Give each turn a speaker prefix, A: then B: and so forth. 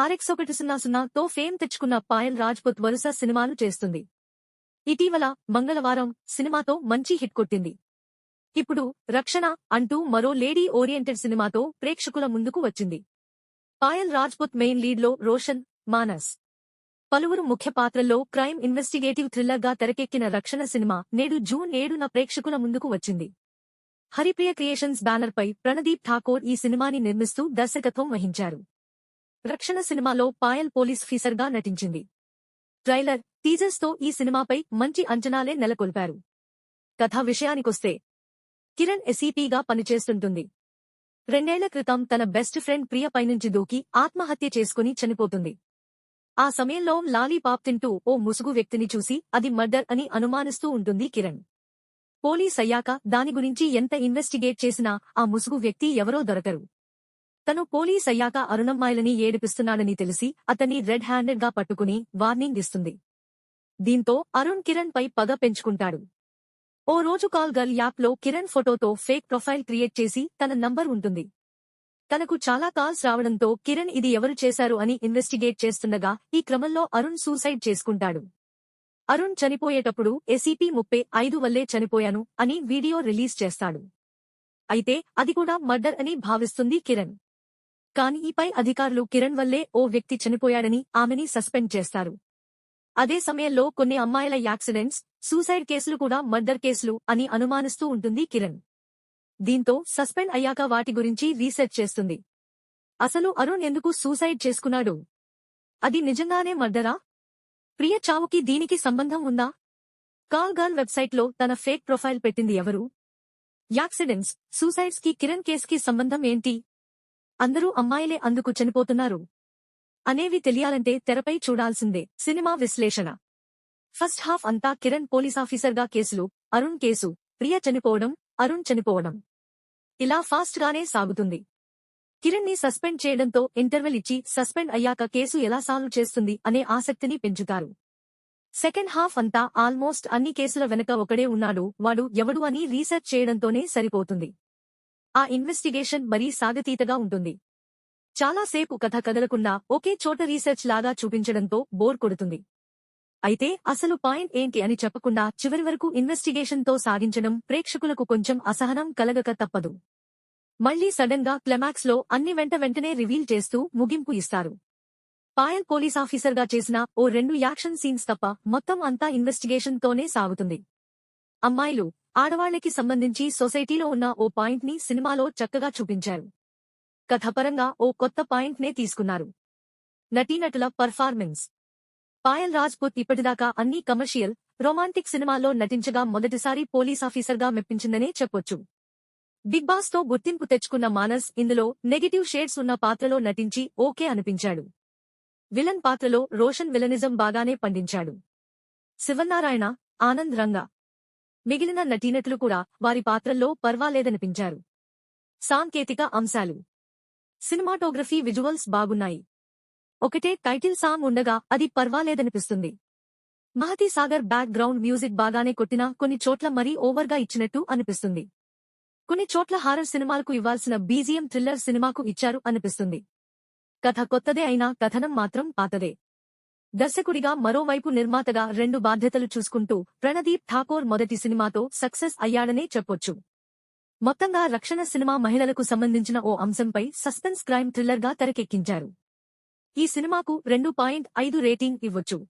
A: RX ఒకటి సున్నా సున్నాతో ఫేమ్ తెచ్చుకున్న పాయల్ రాజ్పుత్ వరుస సినిమాలు చేస్తుంది. ఇటీవల మంగళవారం సినిమాతో మంచి హిట్ కొట్టింది. ఇప్పుడు రక్షణ అంటూ మరో లేడీ ఓరియంటెడ్ సినిమాతో ప్రేక్షకుల ముందుకు వచ్చింది. పాయల్ రాజ్పుత్ మెయిన్ లీడ్లో రోషన్ మానస్. పలువురు ముఖ్య పాత్రల్లో క్రైమ్ ఇన్వెస్టిగేటివ్ థ్రిల్లర్గా తెరకెక్కిన రక్షణ సినిమా నేడు జూన్ ఏడున ప్రేక్షకుల ముందుకు వచ్చింది. హరిప్రియ క్రియేషన్స్ బ్యానర్పై ప్రణదీప్ ఠాకూర్ ఈ సినిమాని నిర్మిస్తూ దర్శకత్వం వహించారు. రక్షణ సినిమాలో పాయల్ పోలీస్ ఫీసర్గా నటించింది. ట్రైలర్ టీజర్స్తో ఈ సినిమాపై మంచి అంచనాలే నెలకొల్పారు. కథ విషయానికొస్తే కిరణ్ ఎస్ఈపీగా పనిచేస్తుంటుంది. రెండేళ్ళ క్రితం తన బెస్ట్ ఫ్రెండ్ ప్రియ పైనుంచి దూకి ఆత్మహత్య చేసుకుని చనిపోతుంది. ఆ సమయంలో లాలీపాప్ తింటూ ఓ ముసుగు వ్యక్తిని చూసి అది మర్డర్ అని అనుమానిస్తూ ఉంటుంది కిరణ్. పోలీస్ అయ్యాక దాని గురించి ఎంత ఇన్వెస్టిగేట్ చేసినా ఆ ముసుగు వ్యక్తి ఎవరో దొరకరు. తను పోలీస్ అయ్యాక అరుణమ్మాయిలని ఏడిపిస్తున్నాడని తెలిసి అతన్ని రెడ్ హ్యాండెడ్గా పట్టుకుని వార్నింగ్ ఇస్తుంది. దీంతో అరుణ్ కిరణ్ పై పగ పెంచుకుంటాడు. ఓ రోజు కాల్ గర్ల్ యాప్లో కిరణ్ ఫోటోతో ఫేక్ ప్రొఫైల్ క్రియేట్ చేసి తన నంబర్ ఉంటుంది. తనకు చాలా కాల్స్ రావడంతో కిరణ్ ఇది ఎవరు చేశారు అని ఇన్వెస్టిగేట్ చేస్తుండగా ఈ క్రమంలో అరుణ్ సూసైడ్ చేసుకుంటాడు. అరుణ్ చనిపోయేటప్పుడు ఎసిపి ముప్పై ఐదు వల్లే చనిపోయాను అని వీడియో రిలీజ్ చేస్తాడు. అయితే అది కూడా మర్డర్ అని భావిస్తుంది కిరణ్. కాని ఈపై అధికారులు కిరణ్ వల్లే ఓ వ్యక్తి చనిపోయాడని ఆమెని సస్పెండ్ చేస్తారు. అదే సమయంలో కొన్ని అమ్మాయిల యాక్సిడెంట్స్ సూసైడ్ కేసులు కూడా మర్డర్ కేసులు అని అనుమానిస్తూ ఉంటుంది కిరణ్. దీంతో సస్పెండ్ అయ్యాక వాటి గురించి రీసెర్చ్ చేస్తుంది. అసలు అరుణ్ ఎందుకు సూసైడ్ చేసుకున్నాడు? అది నిజంగానే మర్డరా? ప్రియ చావుకి దీనికి సంబంధం ఉందా? కాల్ గర్ల్ వెబ్సైట్లో తన ఫేక్ ప్రొఫైల్ పెట్టింది ఎవరు? యాక్సిడెంట్స్ సూసైడ్స్కి కిరణ్ కేసుకి సంబంధం ఏంటి? అందరూ అమ్మాయిలే అందుకు చనిపోతున్నారు. అనేవి తెలియాలంటే తెరపై చూడాల్సిందే. సినిమా విశ్లేషణ. ఫస్ట్ హాఫ్ అంతా కిరణ్ పోలీసాఫీసర్గా కేసులు అరుణ్ కేసు ప్రియ చనిపోవడం అరుణ్ చనిపోవడం. ఇలా ఫాస్ట్ గానే సాగుతుంది. కిరణ్ని సస్పెండ్ చేయడంతో ఇంటర్వెల్ ఇచ్చి సస్పెండ్ అయ్యాక కేసు ఎలా సాల్వ్ చేస్తుంది అనే ఆసక్తిని పెంచుతారు. సెకండ్ హాఫ్ అంతా ఆల్మోస్ట్ అన్ని కేసుల వెనక ఒకడే ఉన్నాడు వాడు ఎవడు అని రీసెర్చ్ చేయడంతోనే సరిపోతుంది. ఆ ఇన్వెస్టిగేషన్ మరీ సాగతీతగా ఉంటుంది. చాలాసేపు కథ కదలకుండా ఒకే చోట రీసెర్చ్ లాగా చూపించడంతో బోర్ కొడుతుంది. అయితే అసలు పాయింట్ ఏంటి అని చెప్పకుండా చివరి వరకు ఇన్వెస్టిగేషన్తో సాగించడం ప్రేక్షకులకు కొంచెం అసహనం కలగక తప్పదు. మళ్ళీ సడన్గా క్లెమాక్స్లో అన్ని వెంట వెంటనే రివీల్ చేస్తూ ముగింపు ఇస్తారు. పాయల్ పోలీస్ ఆఫీసర్గా చేసిన ఓ రెండు యాక్షన్ సీన్స్ తప్ప మొత్తం అంతా ఇన్వెస్టిగేషన్ తోనే సాగుతుంది. అమ్మాయిలు ఆడవాళ్ళకి సంబంధించి సొసైటీలో ఉన్న ఓ పాయింట్ని సినిమాలో చక్కగా చూపించారు. కథపరంగా ఓ కొత్త పాయింట్ నే తీసుకున్నారు. నటీనటుల పర్ఫార్మెన్స్. పాయల్ రాజ్పుత్ ఇప్పటిదాకా అన్ని కమర్షియల్ రొమాంటిక్ సినిమాల్లో నటించగా మొదటిసారి పోలీస్ ఆఫీసర్గా మెప్పించిందనే చెప్పొచ్చు. బిగ్ బాస్తో గుర్తింపు తెచ్చుకున్న మానస్ ఇందులో నెగటివ్ షేడ్స్ ఉన్న పాత్రలో నటించి ఓకే అనిపించాడు. విలన్ పాత్రలో రోషన్ విలనిజం బాగానే పండించాడు. శివనారాయణ ఆనంద్ రంగా. మిగిలిన నటీనటులు కూడా వారి పాత్రల్లో పర్వాలేదనిపించారు. సాంకేతిక అంశాలు. సినిమాటోగ్రఫీ విజువల్స్ బాగున్నాయి. ఒకటే టైటిల్ సాంగ్ ఉండగా అది పర్వాలేదనిపిస్తుంది. Mahathi Sagar background music బాగానే కొట్టినా కొన్ని చోట్ల మరీ ఓవర్గా ఇచ్చినట్టు అనిపిస్తుంది. కొన్ని చోట్ల హారర్ సినిమాలకు ఇవ్వాల్సిన బీజిఎం థ్రిల్లర్ సినిమాకు ఇచ్చారు అనిపిస్తుంది. కథ కొత్తదే అయినా కథనం మాత్రం పాతదే. దర్శకుడిగా మరోవైపు నిర్మాతగా రెండు బాధ్యతలు చూసుకుంటూ ప్రణదీప్ ఠాకూర్ మొదటి సినిమాతో సక్సెస్ అయ్యాడనే చెప్పొచ్చు. మొత్తంగా రక్షణ సినిమా మహిళలకు సంబంధించిన ఓ అంశంపై సస్పెన్స్ క్రైమ్ థ్రిల్లర్గా తెరకెక్కించారు. ఈ సినిమాకు రెండు పాయింట్ ఐదు రేటింగ్ ఇవ్వొచ్చు.